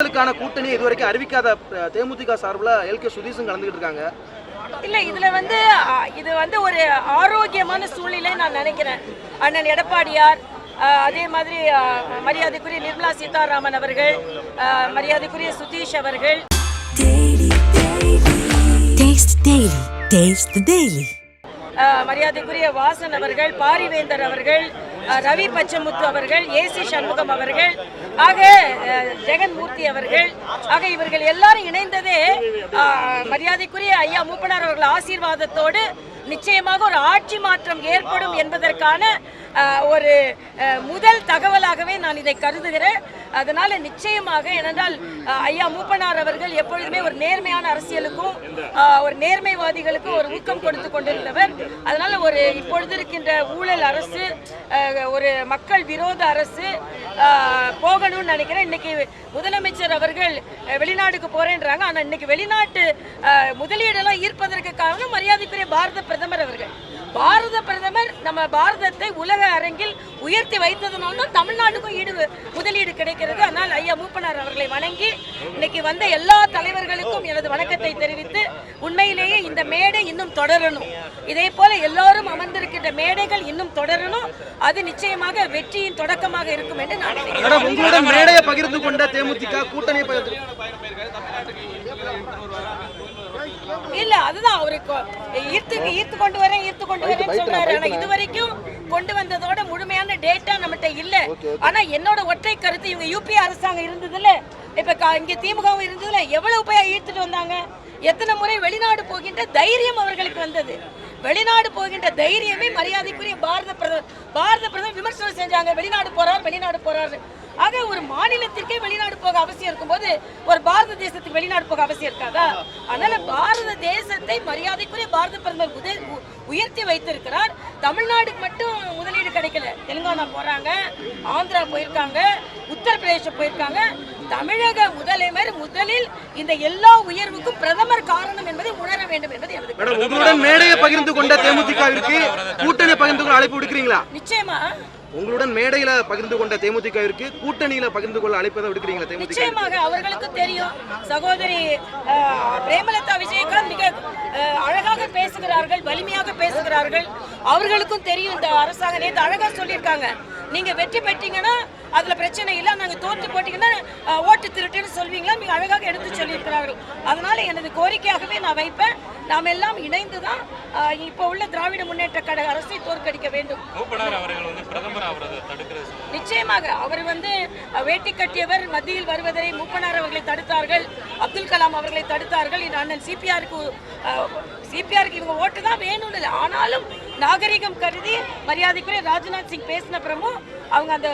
தேர்தலுக்கான கூட்டணி இதுவரைக்கும் அறிவிக்காத தேமுதிக சார்பில் எல். கே. சுதீஷும் கலந்துக்கிட்டு இருக்காங்க. இல்ல இதுல வந்து இது வந்து ஒரு ஆரோக்கியமான சூழ்நிலை நான் நினைக்கிறேன். அண்ணன் எடப்பாடியார் அதே மாதிரி மரியாதைக்குரிய நிர்மலா சீதாராமன் அவர்கள் மரியாதைக்குரிய சுதீஷ் அவர்கள். மரியாதைக்குரிய வாசன் அவர்கள் பாரிவேந்தர் அவர்கள் ரவி பச்சமுத்து அவர்கள் ஏசி சண்முகம் அவர்கள் ஆக ஜெகன்மூர்த்தி அவர்கள் ஆக இவர்கள் எல்லாரும் இணைந்ததே மரியாதைக்குரிய ஐயா மூப்பனார் அவர்கள் ஆசீர்வாதத்தோடு நிச்சயமாக ஒரு ஆட்சி மாற்றம் ஏற்படும் என்பதற்கான ஒரு முதல் தகவலாகவே நான் இதை கருதுகிறேன். அதனால நிச்சயமாக ஏனென்றால் ஐயா மூப்பனார் அவர்கள் எப்பொழுதுமே ஒரு நேர்மையான அரசியலுக்கும் ஒரு நேர்மைவாதிகளுக்கும் ஒரு ஊக்கம் கொடுத்து கொண்டிருந்தவர். அதனால ஒரு இப்பொழுது இருக்கின்ற ஊழல் அரசு ஒரு மக்கள் விரோத அரசு போகணும்னு நினைக்கிறேன். இன்னைக்கு முதலமைச்சர் அவர்கள் வெளிநாடுக்கு போறேன்றாங்க. ஆனா இன்னைக்கு வெளிநாட்டு முதலீடெல்லாம் ஈர்ப்பதற்கு காரணம் மரியாதைக்குரிய பாரத பிரதமர் அவர்கள். பாரத பிரதமர் நம்ம பாரதத்தை உலக அரங்கில் உயர்த்தி வைத்ததுனால தமிழ்நாட்டுக்கும் ஈடு முதலீடு கிடைக்கிறது. ஆனால் ஐயா மூப்பனார் அவர்களை வணங்கி இன்னைக்கு வந்த எல்லா தலைவர்களுக்கும் எனது வணக்கத்தை தெரிவித்து உண்மையிலேயே இந்த மேடை இன்னும் தொடரணும். இதே போல எல்லாரும் அமர்ந்திருக்கின்ற மேடைகள் இன்னும் தொடரணும். அது நிச்சயமாக வெற்றியின் தொடக்கமாக இருக்கும் என்று நான் நினைக்கிறேன். மேடம் மேடையை பகிர்ந்து கொண்ட தேமுதிக கூட்டணி பகிர்ந்து இல்ல அதுதான் அவருக்கு ஈர்த்து ஈர்த்து கொண்டு வரேன் ஈர்த்து கொண்டு வரேன்னு சொல்றாரு. ஆனா இது வரைக்கும் கொண்டு வந்ததோட முழுமையான டேட்டா நம்மகிட்ட இல்ல. ஆனா என்னோட ஒற்றை கருத்து இவங்க யூபி அரசாங்கம் இருந்ததுல இப்ப இங்க திமுகவும் இருந்ததுல எவ்வளவு போய் ஈர்த்துட்டு வந்தாங்க? எத்தனை முறை வெளிநாடு போகின்ற தைரியம் அவர்களுக்கு வந்தது. வெளிநாடு போகின்ற தைரியமே மரியாதைக்குரிய பாரத பிரதமர் பாரத பிரதமர் விமர்சனம் செஞ்சாங்க. வெளிநாடு போறார் வெளிநாடு போறாரு. ஆக ஒரு மாநிலத்திற்கே வெளிநாடு போக அவசியம் இருக்கும்போது ஒரு பாரத தேசத்துக்கு வெளிநாடு போக அவசியம் இருக்காதா? அதனால பாரத தேசத்தை மரியாதைக்குரிய பாரத பிரதமர் உயர்த்தி வைத்திருக்கிறார். தமிழ்நாடுக்கு மட்டும் முதலீடு கிடைக்கல. தெலுங்கானா போறாங்க ஆந்திரா போயிருக்காங்க உத்தரப்பிரதேசம் போயிருக்காங்க. தமிழக முதலமைச்சர் முதலில் இந்த எல்லா உயர்வுக்கும் பிரதமர் காரணம் என்பதை உணர வேண்டும் என்பது எனது கருத்து. மேடம் உங்களுடன் மேடையை பகிர்ந்து கொண்ட தேமுதிகவிற்கு கூட்டணி பகிர்ந்து கொள்ள அழைப்பு விடுக்கிறீங்களா? நிச்சயமா. உங்களுடன் மேடையில பகிர்ந்து கொண்ட தேமுதிகவிற்கு கூட்டணியில பகிர்ந்து கொள்ள அழைப்பதை விடுக்கிறீங்களா தேமுதிக? நிச்சயமாக அவர்களுக்கு தெரியும். சகோதரி பிரேமலதா விஜயகாந்த் மிக அழகாக பேசுகிறார்கள் வலிமையாக பேசுகிறார்கள். அவர்களுக்கும் தெரியும் இந்த அரசாங்கம். நேற்று அழகா சொல்லியிருக்காங்க. நீங்க வெற்றி பெற்றீங்கன்னா அதுல பிரச்சனை இல்லை. நாங்க தோற்று போட்டீங்கன்னா ஓட்டு திருட்டுன்னு சொல்வீங்களா? மிக அழகாக எடுத்து சொல்லியிருக்கிறார்கள். அதனால எனது கோரிக்கையாகவே நான் வைப்பேன். நாம் எல்லாம் இணைந்து தான் இப்போ உள்ள திராவிட முன்னேற்ற கழக அரசை தோற்கடிக்க வேண்டும். நிச்சயமாக அவர் வந்து வேட்டி கட்டியவர் மத்தியில் வருவதை மூப்பனார் அவர்களை தடுத்தார்கள் அப்துல் கலாம் அவர்களை தடுத்தார்கள். இந்த அண்ணன் சிபிஆருக்கு சிபிஆருக்கு இவங்க ஓட்டு தான் வேணும்னு இல்லை. ஆனாலும் நாகரிகம் கருதி மரியாதைக்குரிய ராஜ்நாத் சிங் பேசின பிறமும் அவங்க அந்த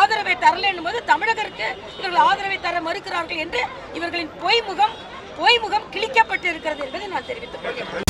ஆதரவை தரலன்னும் போது தமிழகருக்கு இவர்கள் ஆதரவை தர மறுக்கிறார்கள் என்று இவர்களின் பொய்முகம் பொய்முகம் இருக்கிறது என்பதை நான் தெரிவித்துக் கொள்கிறேன்.